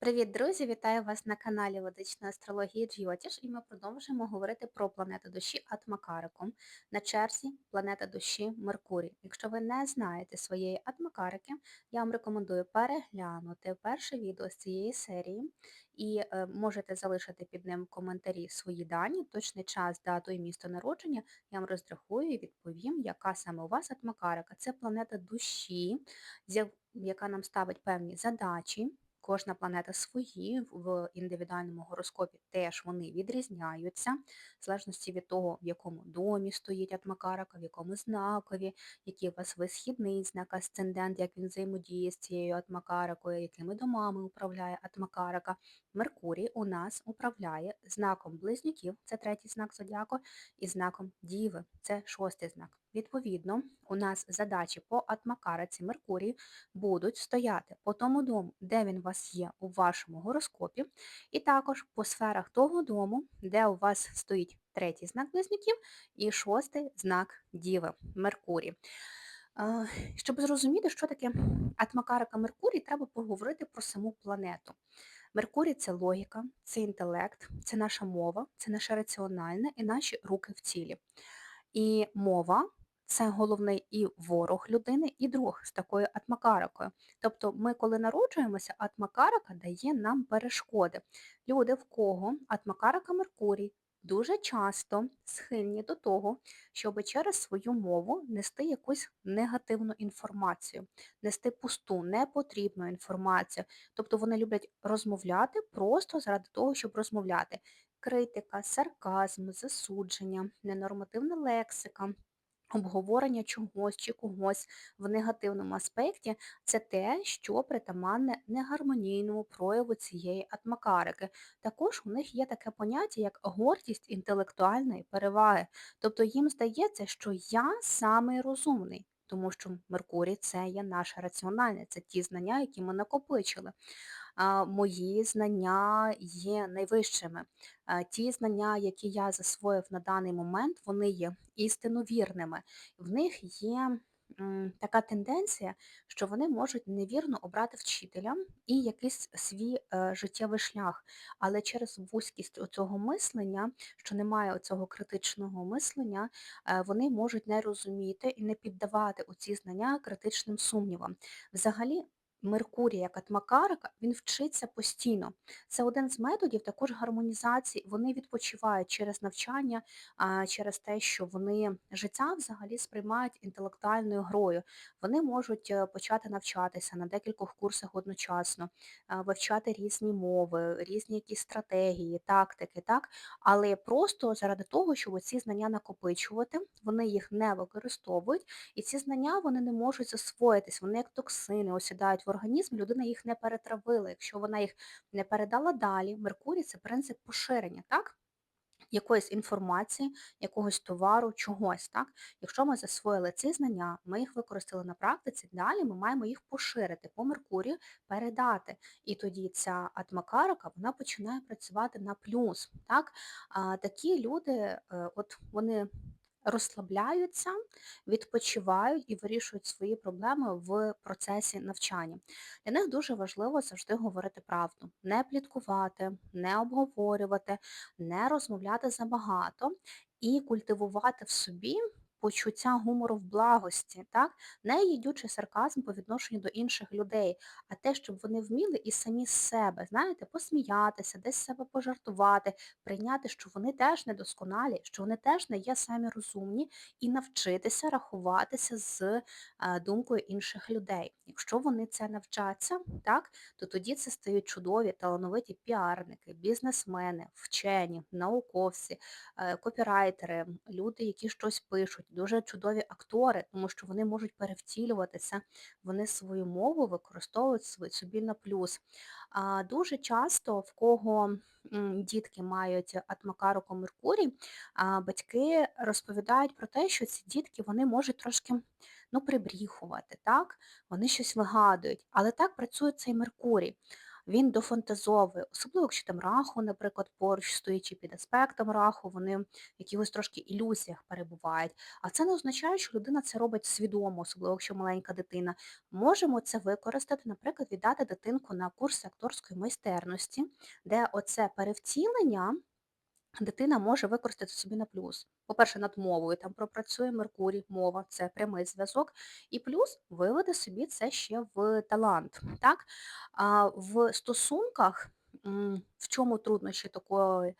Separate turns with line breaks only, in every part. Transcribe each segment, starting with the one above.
Привіт, друзі! Вітаю вас на каналі Ведичної астрології Джйотіш і ми продовжуємо говорити про планету душі Атмакарику. На черзі планета душі Меркурій. Якщо ви не знаєте своєї Атмакарики, я вам рекомендую переглянути перше відео з цієї серії і е, можете залишити під ним в коментарі свої дані, точний час, дату і місто народження. Я вам розрахую і відповім, яка саме у вас Атмакарика. Це планета душі, яка нам ставить певні задачі. Кожна планета свої, в індивідуальному гороскопі теж вони відрізняються, в залежності від того, в якому домі стоїть атмакарака, в якому знакові, який у вас висхідний знак, асцендент, як він взаємодіє з цією атмакаракою, якими домами управляє атмакарака. Меркурій у нас управляє знаком близнюків, це третій знак зодіаку, і знаком Діви, це шостий знак. Відповідно, у нас задачі по атмакараці Меркурію будуть стояти по тому дому, де він у вас є у вашому гороскопі, і також по сферах того дому, де у вас стоїть третій знак близнюків і шостий знак Діви Меркурій. Щоб зрозуміти, що таке атмакарика Меркурій, треба поговорити про саму планету. Меркурій це логіка, це інтелект, це наша мова, це наше раціональне і наші руки в тілі. І мова це головний і ворог людини, і друг з такою атмакаракою. Тобто ми, коли народжуємося, атмакарака дає нам перешкоди. Люди, в кого атмакарака Меркурій, дуже часто схильні до того, щоб через свою мову нести якусь негативну інформацію, нести пусту, непотрібну інформацію. Тобто вони люблять розмовляти просто заради того, щоб розмовляти. Критика, сарказм, засудження, ненормативна лексика. Обговорення чогось чи когось в негативному аспекті це те, що притаманне негармонійному прояву цієї атмакарики. Також у них є таке поняття, як гордість інтелектуальної переваги. Тобто їм здається, що я самий розумний, тому що Меркурій це є наше раціональне, це ті знання, які ми накопичили мої знання є найвищими. Ті знання, які я засвоїв на даний момент, вони є істиновірними. В них є така тенденція, що вони можуть невірно обрати вчителя і якийсь свій е, життєвий шлях. Але через вузькість цього мислення, що немає цього критичного мислення, е, вони можуть не розуміти і не піддавати оці знання критичним сумнівам. Взагалі, Меркурій, як атмакарика, він вчиться постійно. Це один з методів також гармонізації. Вони відпочивають через навчання, через те, що вони життя взагалі сприймають інтелектуальною грою. Вони можуть е, почати навчатися на декількох курсах одночасно, вивчати різні мови, різні якісь стратегії, тактики, так? але просто заради того, щоб ці знання накопичувати, вони їх не використовують, і ці знання вони не можуть засвоїтись, вони як токсини осідають організм, людина їх не перетравила. Якщо вона їх не передала далі, Меркурій це принцип поширення, так? Якоїсь інформації, якогось товару, чогось. так? Якщо ми засвоїли ці знання, ми їх використали на практиці, далі ми маємо їх поширити по Меркурію, передати. І тоді ця атмакарика вона починає працювати на плюс. Так? А, Такі люди, е, от вони розслабляються, відпочивають і вирішують свої проблеми в процесі навчання. Для них дуже важливо завжди говорити правду, не пліткувати, не обговорювати, не розмовляти забагато і культивувати в собі почуття гумору в благості, так? не їдючий сарказм по відношенню до інших людей, а те, щоб вони вміли і самі з себе, знаєте, посміятися, десь себе пожартувати, прийняти, що вони теж недосконалі, що вони теж не є самі розумні, і навчитися рахуватися з е, думкою інших людей. Якщо вони це навчаться, так, то тоді це стають чудові, талановиті піарники, бізнесмени, вчені, науковці, е, копірайтери, люди, які щось пишуть дуже чудові актори, тому що вони можуть перевтілюватися, вони свою мову використовують собі на плюс. А Дуже часто в кого дітки мають атмакаруку Меркурій, батьки розповідають про те, що ці дітки вони можуть трошки ну, прибріхувати, так? вони щось вигадують. Але так працює цей Меркурій. Він дофантазовує, особливо якщо там раху, наприклад, поруч стоїть чи під аспектом раху, вони в якихось трошки ілюзіях перебувають. А це не означає, що людина це робить свідомо, особливо якщо маленька дитина. Можемо це використати, наприклад, віддати дитинку на курси акторської майстерності, де оце перевтілення дитина може використати собі на плюс. По-перше, над мовою там пропрацює Меркурій, мова це прямий зв'язок, і плюс виведе собі це ще в талант. Так? А в стосунках в чому труднощі такої,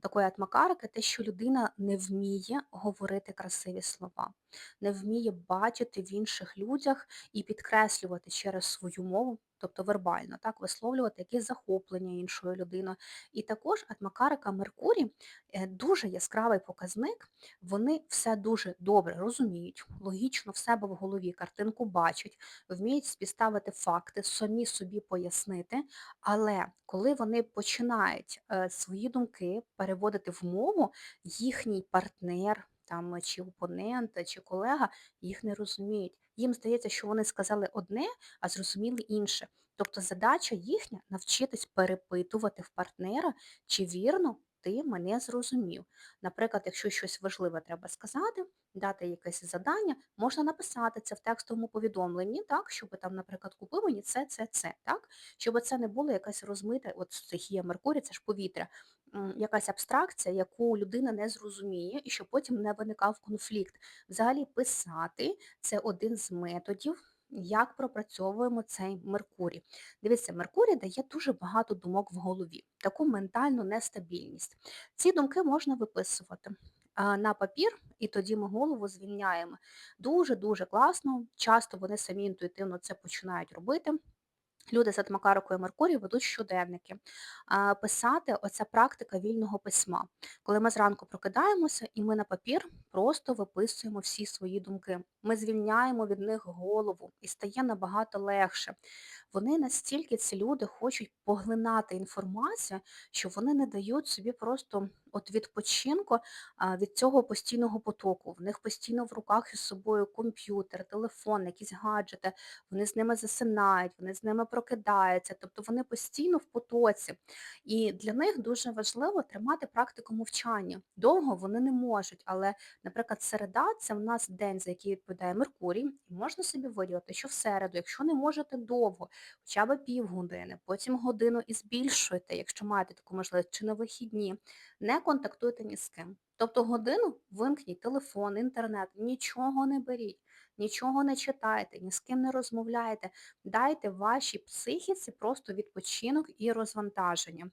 такої атмакарики, те, що людина не вміє говорити красиві слова, не вміє бачити в інших людях і підкреслювати через свою мову, тобто вербально, так, висловлювати якісь захоплення іншою людиною. І також атмакарика Меркурій е, дуже яскравий показник, вони все дуже добре розуміють, логічно в себе в голові картинку бачать, вміють співставити факти, самі собі пояснити, але коли вони починають е, свої думки переводити в мову, їхній партнер, там, чи опонент, чи колега їх не розуміють. Їм здається, що вони сказали одне, а зрозуміли інше. Тобто задача їхня навчитись перепитувати в партнера, чи вірно ти мене зрозумів. Наприклад, якщо щось важливе треба сказати, дати якесь завдання, можна написати це в текстовому повідомленні, так, щоб там, наприклад, купи мені це, це, це, так, щоб це не було якась розмита, от стихія Меркурія, це ж повітря, якась абстракція, яку людина не зрозуміє, і щоб потім не виникав конфлікт. Взагалі писати це один з методів. Як пропрацьовуємо цей Меркурій? Дивіться, Меркурій дає дуже багато думок в голові, таку ментальну нестабільність. Ці думки можна виписувати на папір, і тоді ми голову звільняємо. Дуже-дуже класно, часто вони самі інтуїтивно це починають робити. Люди з і Меркурій ведуть щоденники. Писати оця практика вільного письма. Коли ми зранку прокидаємося і ми на папір просто виписуємо всі свої думки. Ми звільняємо від них голову і стає набагато легше. Вони настільки ці люди хочуть поглинати інформацію, що вони не дають собі просто от відпочинку від цього постійного потоку. В них постійно в руках із собою комп'ютер, телефон, якісь гаджети, вони з ними засинають, вони з ними прокидаються, тобто вони постійно в потоці. І для них дуже важливо тримати практику мовчання. Довго вони не можуть, але, наприклад, середа це в нас день, за який відповідає Меркурій, і можна собі виділити, що в середу, якщо не можете довго, хоча б півгодини, потім годину і збільшуйте, якщо маєте таку можливість, чи на вихідні, не контактуйте ні з ким. Тобто годину вимкніть телефон, інтернет, нічого не беріть, нічого не читайте, ні з ким не розмовляйте. Дайте вашій психіці просто відпочинок і розвантаження.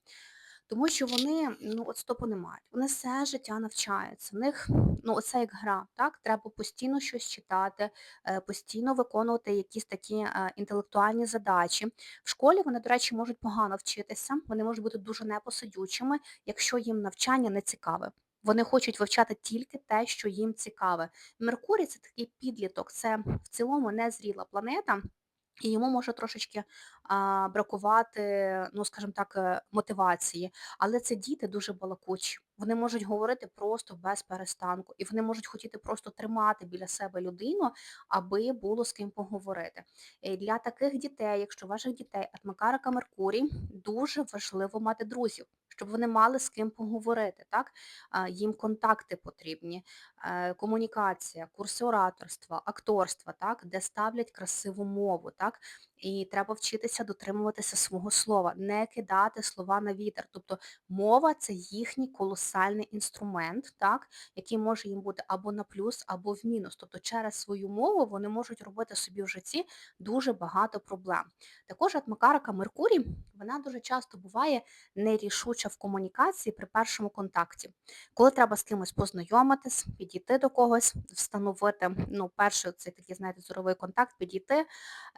Тому що вони ну, от стопу не мають. Вони все життя навчаються. В них ну, оце як гра. так? Треба постійно щось читати, е, постійно виконувати якісь такі е, інтелектуальні задачі. В школі вони, до речі, можуть погано вчитися, вони можуть бути дуже непосидючими, якщо їм навчання не цікаве. Вони хочуть вивчати тільки те, що їм цікаве. Меркурій це такий підліток, це в цілому незріла планета. І йому може трошечки а, бракувати, ну, скажімо так, е, мотивації. Але це діти дуже балакучі. Вони можуть говорити просто без перестанку, і вони можуть хотіти просто тримати біля себе людину, аби було з ким поговорити. І для таких дітей, якщо ваших дітей атмакарика Меркурій, дуже важливо мати друзів, щоб вони мали з ким поговорити. Так? Їм контакти потрібні, е, комунікація, курси ораторства, акторства, так? де ставлять красиву мову. Так? І треба вчитися дотримуватися свого слова, не кидати слова на вітер. Тобто мова це їхній колосальний інструмент, так, який може їм бути або на плюс, або в мінус. Тобто через свою мову вони можуть робити собі в житті дуже багато проблем. Також атмакарика Меркурій, вона дуже часто буває нерішуча в комунікації при першому контакті. Коли треба з кимось познайомитись, підійти до когось, встановити, ну, перший цей такий, знаєте, зоровий контакт, підійти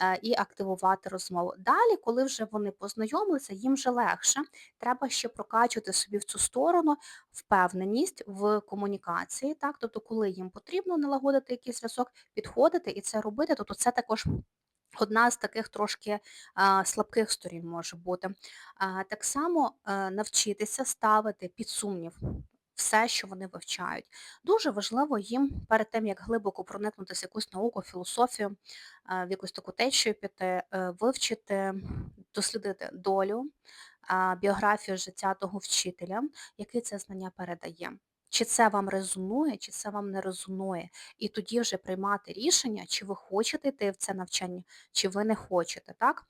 е, і активувати розмову. Далі, коли вже вони познайомилися, їм вже легше. Треба ще прокачувати собі в цю сторону впевненість в комунікації, так, тобто, коли їм потрібно налагодити якийсь зв'язок, підходити і це робити, тобто це також одна з таких трошки а, слабких сторін може бути. А, так само а, навчитися ставити під сумнів все, що вони вивчають. Дуже важливо їм перед тим, як глибоко проникнутися в якусь науку, філософію, е, в якусь таку течію піти, е, вивчити, дослідити долю, а, біографію життя того вчителя, який це знання передає. Чи це вам резонує, чи це вам не резонує. І тоді вже приймати рішення, чи ви хочете йти в це навчання, чи ви не хочете. Так?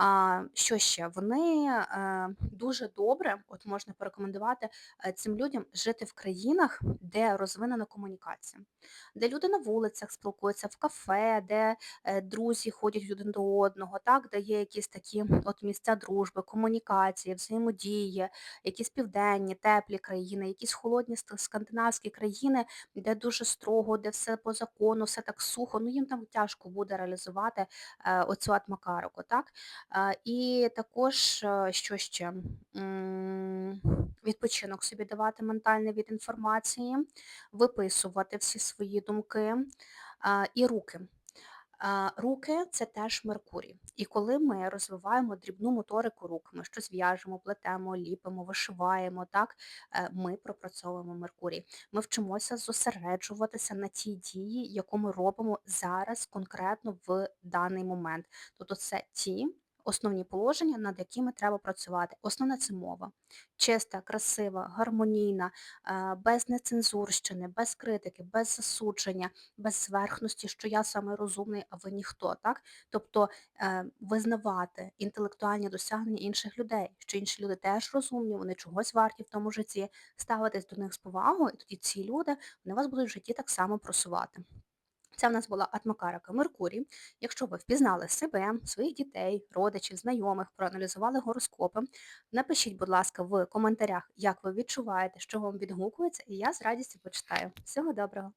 А, що ще? Вони е, дуже добре, от можна порекомендувати е, цим людям жити в країнах, де розвинена комунікація, де люди на вулицях спілкуються, в кафе, де е, друзі ходять один до одного, так, де є якісь такі от місця дружби, комунікації, взаємодії, якісь південні, теплі країни, якісь холодні скандинавські країни, де дуже строго, де все по закону, все так сухо, ну їм там тяжко буде реалізувати оцю атмакарику, так? І також, е, що ще? Відпочинок собі давати ментальний від інформації, виписувати всі свої думки і руки. Руки це теж Меркурій. І коли ми розвиваємо дрібну моторику рук, ми щось в'яжемо, плетемо, ліпимо, вишиваємо, так, е, ми пропрацьовуємо Меркурій. Ми вчимося зосереджуватися на тій дії, яку ми робимо зараз конкретно в даний момент. Тобто це ті основні положення, над якими треба працювати. Основна це мова. Чиста, красива, гармонійна, е, без нецензурщини, без критики, без засудження без зверхності, що я саме розумний, а ви ніхто, так? Тобто е, визнавати інтелектуальні досягнення інших людей, що інші люди теж розумні, вони чогось варті в тому житті, ставитись до них з повагою, і тоді ці люди вони вас будуть в житті так само просувати. Це в нас була атмокарака Меркурій. Якщо ви впізнали себе, своїх дітей, родичів, знайомих, проаналізували гороскопи, напишіть, будь ласка, в коментарях, як ви відчуваєте, що вам відгукується, і я з радістю почитаю. Всього доброго!